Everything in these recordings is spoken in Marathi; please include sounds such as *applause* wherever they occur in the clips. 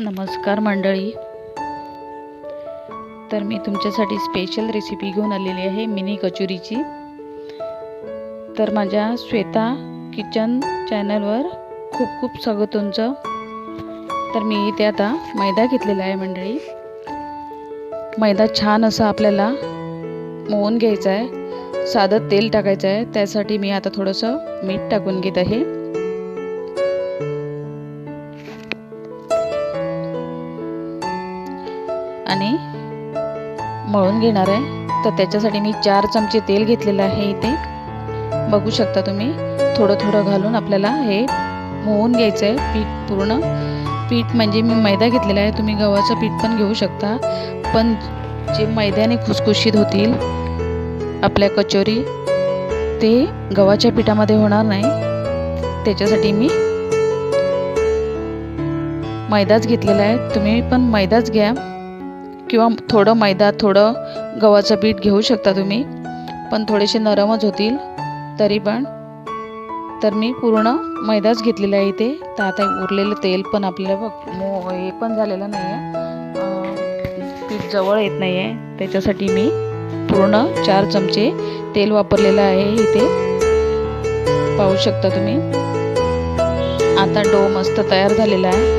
नमस्कार मंडळी. तर मी तुमच्यासाठी स्पेशल रेसिपी घेऊन आलेली आहे मिनी कचोरीची. तर माझ्या श्वेता किचन चॅनलवर खूप खूप स्वागत तुमचं. तर मी इथे आता मैदा घेतलेला आहे मंडळी. मैदा छान असा आपल्याला मोहून घ्यायचा आहे. साधं तेल टाकायचं आहे. त्यासाठी मी आता थोडंसं मीठ टाकून घेत आहे. मळून घेणार आहे. तर त्याच्यासाठी मी चार चमचे तेल घेतलेलं आहे इथे. बघू शकता तुम्ही थोडं थोडं घालून आपल्याला हे मोहून घ्यायचं आहे पीठ पूर्ण. पीठ म्हणजे मी मैदा घेतलेला आहे तुम्ही गव्हाचं पीठ पण घेऊ शकता. पण जे मैद्याने खुसखुशीत होतील आपल्या कचोरी ते गव्हाच्या पिठामध्ये होणार नाही. त्याच्यासाठी मी मैदाच घेतलेला आहे. तुम्ही पण मैदाच घ्या. किंवा थोडं मैदा थोडं गव्हाचं पीठ घेऊ शकता तुम्ही. पण थोडेसे नरमच होतील. तरी पण. तर मी पूर्ण मैदाच घेतलेला आहे इथे. तर आता उरलेलं तेल पण आपल्याला बघ मो हे पण झालेलं नाही आहे पीठ जवळ येत नाही आहे त्याच्यासाठी मी पूर्ण चार चमचे तेल वापरलेलं आहे इथे. पाहू शकता तुम्ही. आता डो मस्त तयार झालेला आहे.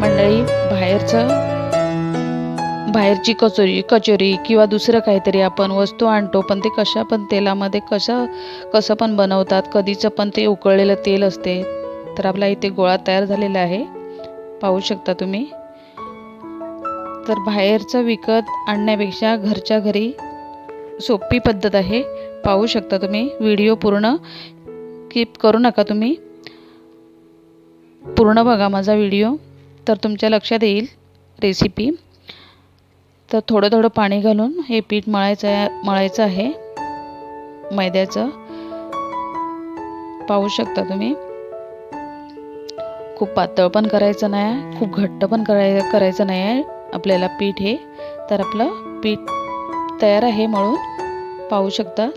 मंडळी बाहेरचं बाहेरची कचोरी कचोरी किंवा दुसरं काहीतरी आपण वस्तू आणतो पण ते कशा पण तेलामध्ये कसं कसं पण बनवतात कधीचं पण ते उकळलेलं तेल असते तर आपला इथे गोळा तयार झालेला आहे. पाहू शकता तुम्ही. तर बाहेरचं विकत आणण्यापेक्षा घरच्या घरी सोपी पद्धत आहे. पाहू शकता तुम्ही. व्हिडिओ पूर्ण कीप करू नका तुम्ही. पूर्ण बघा माझा व्हिडिओ. तर तुमच्या लक्षात येईल रेसिपी. तर थोडं थोडं पाणी घालून हे पीठ मळायचं आहे मळायचं आहे. मैद्याचं. पाहू शकता तुम्ही? खूप पातळ पण करायचं नाही खूप घट्ट पण कराय करायचं नाही आहे आपल्याला पीठ हे. तर आपलं पीठ तयार आहे मळून. पाहू शकता.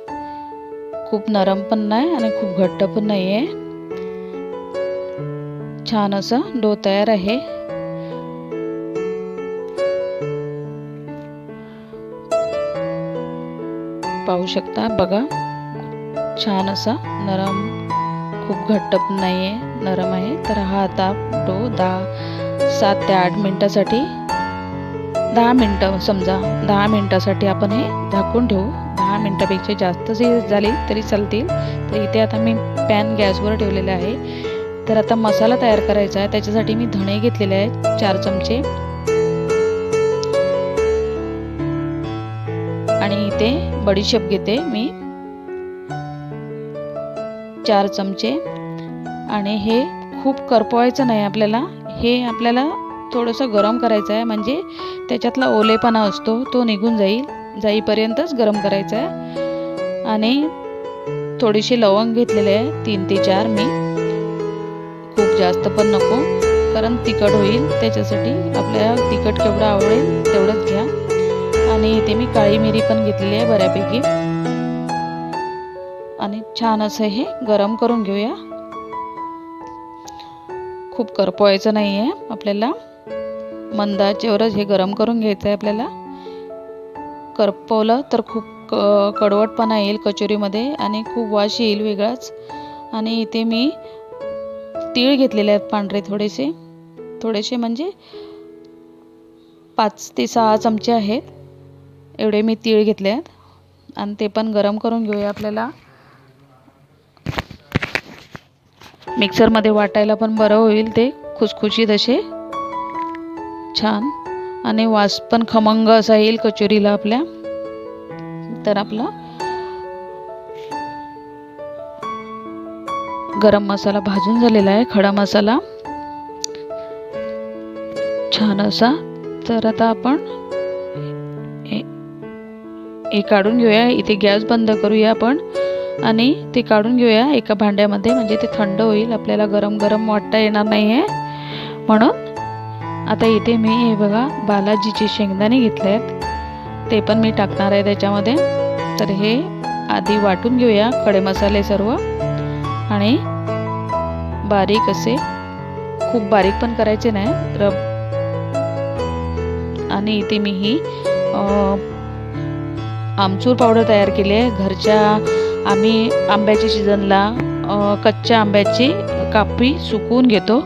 खूप नरम पण नाही आणि खूप घट्ट पण नाही आहे छान असं डो तयार आहे. पाहू शकता. बघा छान असा नरम खूप घट्ट पण नाही आहे नरम आहे. तर हा आता तो दहा सात ते आठ मिनटासाठी दहा मिनटं समजा दहा मिनटासाठी आपण हे झाकून ठेवू. दहा मिनटापेक्षा जास्त जे झाली तरी चालतील. तर इथे आता मी पॅन गॅसवर ठेवलेला आहे. तर आता मसाला तयार करायचा आहे. त्याच्यासाठी मी धणे घेतलेले आहेत चार चमचे. आणि इथे बडीशेप घेते मी. चार चमचे. आणि हे खूप करपवायचं नाही आपल्याला. हे आपल्याला थोडंसं गरम करायचं आहे. म्हणजे त्याच्यातला ओलेपणा असतो तो निघून जाईल. जाईपर्यंतच गरम करायचं आहे. आणि थोडीशी लवंग घेतलेले आहे. तीन ते चार मी. खूप जास्त पण नको. कारण तिखट होईल. त्याच्यासाठी आपल्याला तिखट केवढं आवडेल तेवढंच घ्या. आणि इथे मी काळी मिरी पण घेतलेली आहे बऱ्यापैकी. आणि छान असं हे गरम करून घेऊया. खूप करपवायचं नाही आहे आपल्याला मंदाचेवरच हे गरम करून घ्यायचं आहे आपल्याला. करपवलं तर खूप क कडवटपणा येईल कचोरीमध्ये आणि खूप वास येईल वेगळाच. आणि इथे मी तीळ घेतलेले आहेत पांढरे थोडेसे. थोडेसे म्हणजे पाच ते सहा चमचे आहेत. एवढे मी तीळ घेतले आहेत आणि ते पण गरम करून घेऊया आपल्याला. मिक्सरमध्ये वाटायला पण बरं होईल ते खुसखुशीत असे. छान. आणि वास पण खमंग असा येईल कचोरीला आपल्या. तर आपला गरम मसाला भाजून झालेला आहे खडा मसाला. छान असा. तर आता आपण हे काढून घेऊया. इथे गॅस बंद करूया आपण. आणि ते काढून घेऊया एका भांड्यामध्ये. म्हणजे ते थंड होईल. आपल्याला गरम गरम वाटता येणार नाही आहे म्हणून आता इथे मी हे बघा बालाजीचे शेंगदाणे घेतले आहेत ते पण मी टाकणार आहे त्याच्यामध्ये. तर हे आधी वाटून घेऊया खडे मसाले सर्व. आणि बारीक असे खूप बारीक पण करायचे नाही रब. आणि इथे मी ही आमचूर पावडर तयार केली आहे. घरच्या आम्ही आंब्याच्या सीझनला कच्च्या आंब्याची कापी सुकवून घेतो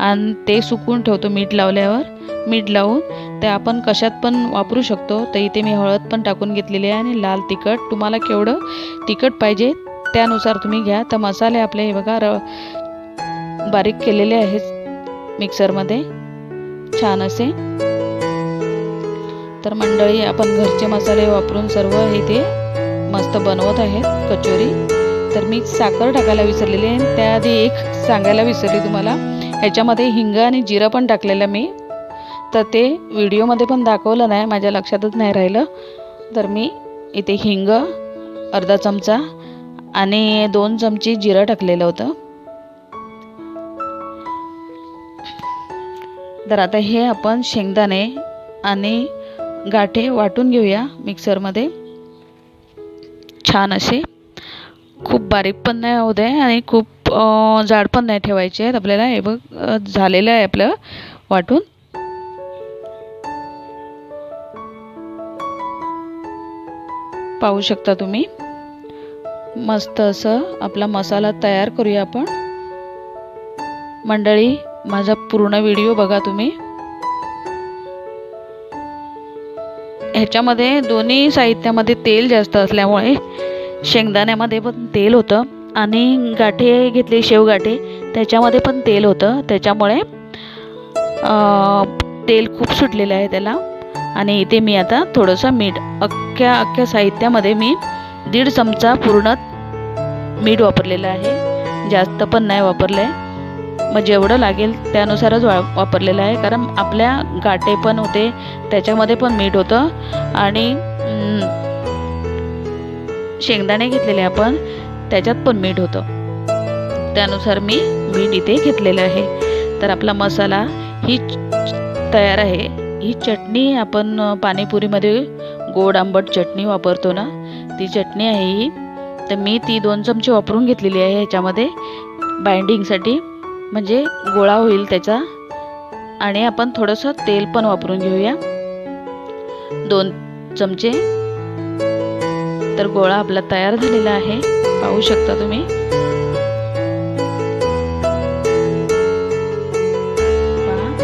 आणि ते सुकवून ठेवतो मीठ लावल्यावर. मीठ लावून ते आपण कशात पण वापरू शकतो. तर इथे मी हळद पण टाकून घेतलेली आहे आणि लाल तिखट. तुम्हाला केवढं तिखट पाहिजे त्यानुसार तुम्ही घ्या. तर मसाले आपले हे बघा र बारीक केलेले आहेत मिक्सरमध्ये. छान असे. तर मंडळी आपण घरचे मसाले वापरून सर्व इथे मस्त बनवत आहेत कचोरी. तर मी साखर टाकायला विसरलेली आहे. त्याआधी एक सांगायला विसरली तुम्हाला. ह्याच्यामध्ये हिंग आणि जिरं पण टाकलेलं मी. तर ते व्हिडिओमध्ये पण दाखवलं नाही माझ्या लक्षातच नाही राहिलं. तर मी इथे हिंग अर्धा चमचा आणि दोन चमचे जिरं टाकलेलं होतं. तर आता हे आपण शेंगदाणे आणि गाठे वाटून घेऊया मिक्सरमध्ये. छान असे. खूप बारीक पण नाही होऊ दे आणि खूप जाड पण नाही ठेवायचे आहेत आपल्याला. हे बघ झालेलं आहे आपलं वाटून. पाहू शकता तुम्ही. मस्त असं आपला मसाला तयार करूया आपण. मंडळी माझा पूर्ण व्हिडिओ बघा तुम्ही. ह्याच्यामध्ये दोन्ही साहित्यामध्ये तेल जास्त असल्यामुळे शेंगदाण्यामध्ये पण तेल होतं आणि गाठी घेतले शेवगाठे त्याच्यामध्ये पण तेल होतं. त्याच्यामुळे तेल खूप सुटलेलं आहे त्याला. आणि इथे मी आता थोडंसं मीठ अख्ख्या अख्ख्या साहित्यामध्ये मी दीड चमचा पूर्ण मीठ वापरलेलं आहे. जास्त पण नाही वापरलं आहे मग जेवढं लागेल त्यानुसारच वा वापरलेलं आहे. कारण आपल्या गाठे पण होते त्याच्यामध्ये पण मीठ होतं. आणि शेंगदाणे घेतलेले आपण त्याच्यात पण मीठ होतं. त्यानुसार मी मीठ इथे घेतलेलं आहे. तर आपला मसाला ही तयार आहे. ही चटणी आपण पाणीपुरीमध्ये गोड आंबट चटणी वापरतो ना ती चटणी आहे ही. तर मी ती दोन चमचे वापरून घेतलेली आहे ह्याच्यामध्ये. बाइंडिंगसाठी. म्हणजे गोळा होईल त्याचा. आणि आपण थोडंसं तेल पण वापरून घेऊया. दोन चमचे. तर गोळा आपला तयार झालेला आहे. पाहू शकता तुम्ही.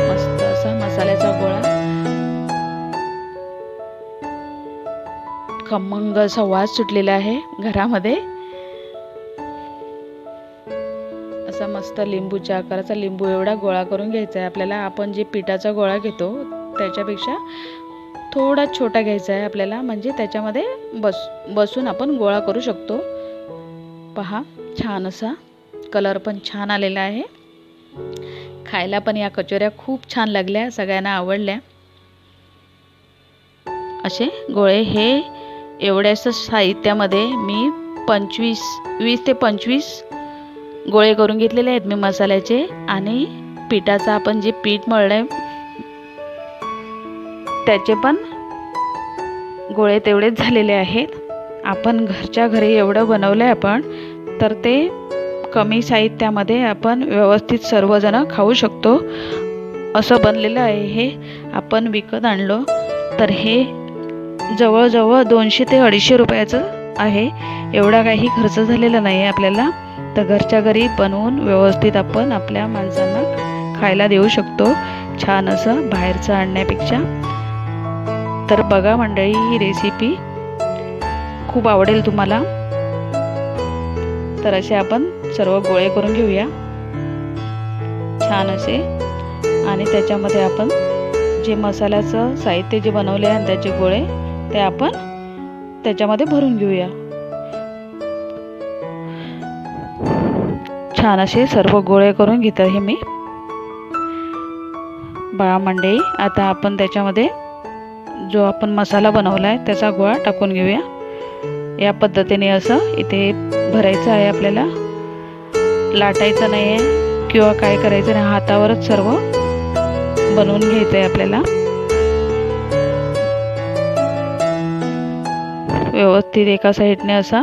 मस्त असा मसाल्याचा गोळा. खमंग असा वास सुटलेला आहे घरामध्ये. मस्त लिंबूच्या आकाराचा लिंबू एवढा गोळा करून घ्यायचा आहे. आपल्याला आपण जे पिठाचा गोळा घेतो त्याच्यापेक्षा थोडा छोटा घ्यायचा आहे आपल्याला. म्हणजे त्याच्यामध्ये बस बसून आपण गोळा करू शकतो. पहा छान असा कलर पण छान आलेला आहे. खायला पण या कचोऱ्या खूप छान लागल्या सगळ्यांना आवडल्या. असे गोळे हे एवढ्याच साहित्यामध्ये मी पंचवीस वीस ते पंचवीस गोळे करून घेतलेले आहेत मी मसाल्याचे आणि पिठाचं आपण जे पीठ मळलं आहे त्याचे पण गोळे तेवढेच झालेले आहेत. आपण घरच्या घरी एवढं बनवलं आहे आपण तर ते कमी साहित्यामध्ये आपण व्यवस्थित सर्वजणं खाऊ शकतो. असं बनलेलं आहे हे. आपण विकत आणलो तर हे जवळजवळ दोनशे ते अडीचशे रुपयाचं आहे. एवढा काही खर्च झालेला नाही आहे आपल्याला. तर घरच्या घरी बनवून व्यवस्थित आपण आपल्या माणसांना खायला देऊ शकतो. छान असं बाहेरचं आणण्यापेक्षा. तर बघा मंडळी ही रेसिपी खूप आवडेल तुम्हाला. तर असे आपण सर्व गोळे करून घेऊया. छान असे. आणि त्याच्यामध्ये आपण जे मसाल्याचं साहित्य जे बनवले आहे त्याचे गोळे ते आपण त्याच्यामध्ये भरून घेऊया. छान असे सर्व गोळे करून घेत आहे मी. बाळा मंडई आता आपण त्याच्यामध्ये जो आपण मसाला बनवला आहे त्याचा गोळा टाकून घेऊया. या पद्धतीने असं इथे भरायचं आहे आपल्याला. लाटायचं नाही आहे किंवा काय करायचं नाही हातावरच सर्व बनवून घ्यायचं आहे आपल्याला. व्यवस्थित एका साईडने असा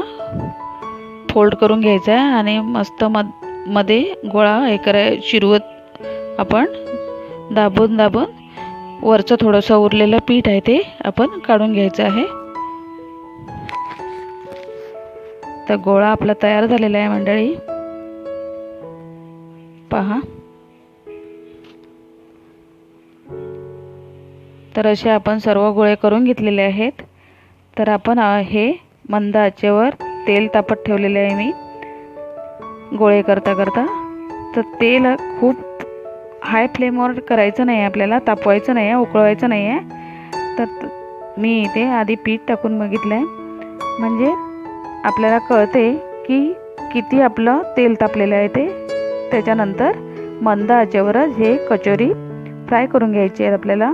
फोल्ड करून घ्यायचा आहे आणि मस्त मध मध्ये गोळा हे कराय शिरवत आपण दाबून दाबून वरचं थोडंसं उरलेलं पीठ आहे ते आपण काढून घ्यायचं आहे. तर गोळा आपला तयार झालेला आहे मंडळी. पहा. तर असे आपण सर्व गोळे करून घेतलेले आहेत. तर आपण हे मंद आचेवर तेल तापत ठेवलेले आहे मी. गोळे करता करता. तर तेल खूप हाय फ्लेमवर करायचं नाही आहे आपल्याला तापवायचं नाही आहे उकळवायचं नाही आहे तर मी इथे आधी पीठ टाकून बघितलं आहे म्हणजे आपल्याला कळते की किती आपलं तेल तापलेलं आहे ते. त्याच्यानंतर मंद आचेवरच हे कचोरी फ्राय करून घ्यायची आहेत आपल्याला.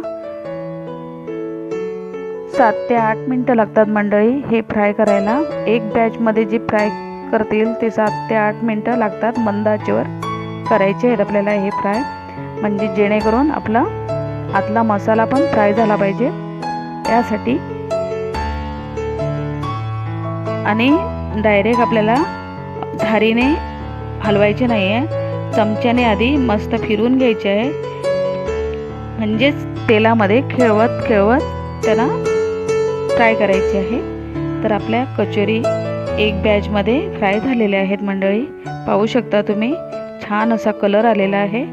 सात ते आठ मिनटं लागतात मंडळी हे फ्राय करायला. एक बॅचमध्ये जे फ्राय करतील. ते सात ते आठ मिनटं लागतात मंद आचेवर करायचे आहेत आपल्याला हे फ्राय. म्हणजे जेणेकरून आपला आतला मसाला पण फ्राय झाला पाहिजे. यासाठी आणि डायरेक्ट आपल्याला धारीने हलवायचे नाही आहे चमच्याने आधी मस्त फिरून घ्यायचे आहे. म्हणजेच तेलामध्ये खेळवत खेळवत त्याला फ्राय करायचे आहे. तर आपल्या कचोरी एक बॅचमध्ये फ्राय झालेले आहेत मंडळी. पाहू शकता तुम्ही छान असा कलर आलेला आहे.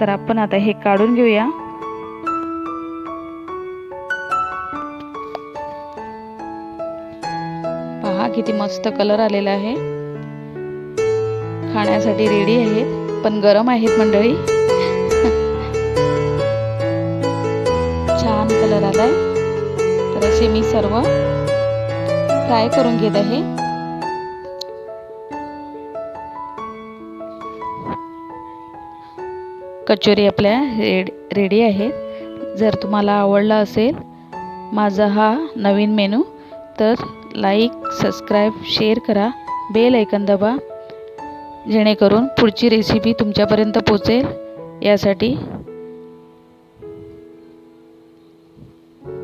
तर आपण आता हे काढून घेऊया. पहा किती मस्त कलर आलेला आहे. खाण्यासाठी रेडी आहेत पण गरम आहेत मंडळी. *laughs* छान कलर आलाय. तर असे मी सर्व फ्राय करून घेत आहे. कचोरी आपल्या रेड रेडी आहेत. जर तुम्हाला आवडला असेल माझा हा नवीन मेनू तर लाईक सबस्क्राईब शेअर करा. बेल ऐकन दबा. जेणेकरून पुढची रेसिपी तुमच्यापर्यंत पोचेल यासाठी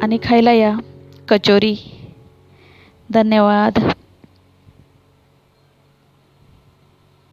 आणि खायला या. कचोरी. धन्यवाद.